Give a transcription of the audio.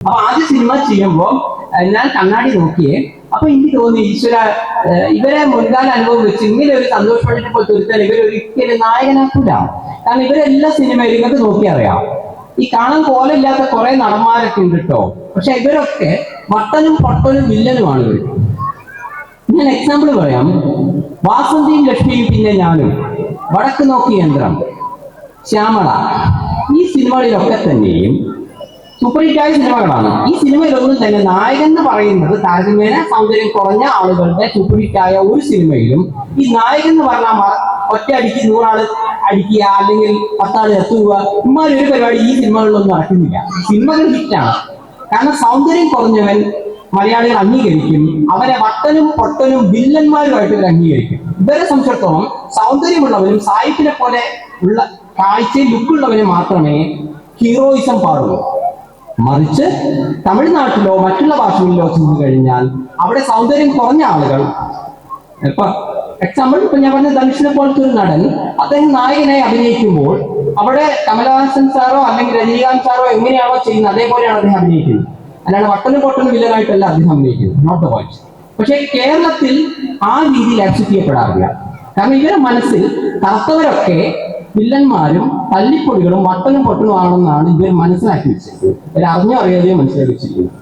അപ്പൊ ആദ്യ സിനിമ ചെയ്യുമ്പോൾ ഞാൻ കണ്ണാടി നോക്കിയേ. അപ്പൊ എനിക്ക് തോന്നി ഈശ്വര ഇവരെ മുൻകാല അനുഭവം വെച്ച് ഇങ്ങനെ ഒരു സന്തോഷപ്പെട്ടിട്ട് പോലത്തെ ഒരുത്തൻ ഇവരൊരിക്കലും ഒരിക്കലും നായകനാക്കൂല. കാരണം ഇവരെല്ലാ സിനിമയിലും ഇങ്ങനെ നോക്കിയറിയാം. ഈ കാണാൻ കോലമില്ലാത്ത കുറെ നടന്മാരൊക്കെ ഉണ്ട് കേട്ടോ പക്ഷെ ഇവരൊക്കെ മട്ടനും പട്ടനും വില്ലനുമാണ് ഇവർ ഞാൻ എക്സാമ്പിൾ പറയാം. വാസന്തിയും ലക്ഷ്മിയും പിന്നെ ഞാനും. വടക്ക് നോക്കി യന്ത്രം. ശ്യാമള. ഈ സിനിമകളിലൊക്കെ തന്നെയും സൂപ്പർ ഹിറ്റായ സിനിമകളാണ്. ഈ സിനിമയിലൊന്നും തന്നെ നായകൻ എന്ന് പറയുന്നത് താരതമ്യേന സൗന്ദര്യം കുറഞ്ഞ ആളുകളുടെ സൂപ്പർ ഹിറ്റായ ഒരു സിനിമയിലും ഈ നായകൻ എന്ന് പറഞ്ഞാൽ ഒറ്റ അടിക്ക് നൂറാൾ അടിക്കുക അല്ലെങ്കിൽ പത്താൾ എത്തുക ഇമാതിരി ഒരു പരിപാടി ഈ സിനിമകളിലൊന്നും നടക്കുന്നില്ല. സിനിമകൾ ഹിറ്റാണ്. കാരണം സൗന്ദര്യം കുറഞ്ഞവൻ മലയാളികൾ അംഗീകരിക്കും അവരെ വട്ടനും പൊട്ടനും വില്ലന്മാരുമായിട്ട് അംഗീകരിക്കും. ഇവരെ സംബന്ധിച്ചിടത്തോളം സൗന്ദര്യമുള്ളവരും സായിപ്പിനെ പോലെ ഉള്ള കാഴ്ചയിൽ ലുക്കുള്ളവരും മാത്രമേ ഹീറോയിസം പാടുള്ളൂ. മറിച്ച് തമിഴ്നാട്ടിലോ മറ്റുള്ള ഭാഷകളിലോ ചെന്ന് കഴിഞ്ഞാൽ അവിടെ സൗന്ദര്യം കുറഞ്ഞ ആളുകൾ. ഇപ്പൊ എക്സാമ്പിൾ ഇപ്പൊ ഞാൻ പറഞ്ഞ ധനുഷിനെ പോലത്തെ ഒരു നടൻ അദ്ദേഹം നായകനെ അഭിനയിക്കുമ്പോൾ അവിടെ കമലഹാസൻ സാറോ അല്ലെങ്കിൽ രജനീകാന്ത് സാറോ എങ്ങനെയാണോ ചെയ്യുന്നത് അതേപോലെയാണ് അദ്ദേഹം അഭിനയിക്കുന്നത്. അല്ലാണ്ട് വട്ടനും പൊട്ടന് വില്ലനായിട്ടല്ല അദ്ദേഹം അഭിനയിക്കുന്നത്. നോട്ട് ദ പോയിന്റ് പക്ഷെ കേരളത്തിൽ ആ രീതിയിൽ ആക്സെപ്റ്റ് ചെയ്യപ്പെടാറില്ല. കാരണം ഇവരുടെ മനസ്സിൽ കറുത്തവരൊക്കെ വില്ലന്മാരും തല്ലിപ്പൊടികളും വട്ടനും പൊട്ടനും ആണെന്നാണ് ഇവർ മനസ്സിലാക്കി വെച്ചിരിക്കുന്നത് ഇവർ അറിഞ്ഞോ മനസ്സിലാക്കി വെച്ചിരിക്കുന്നത്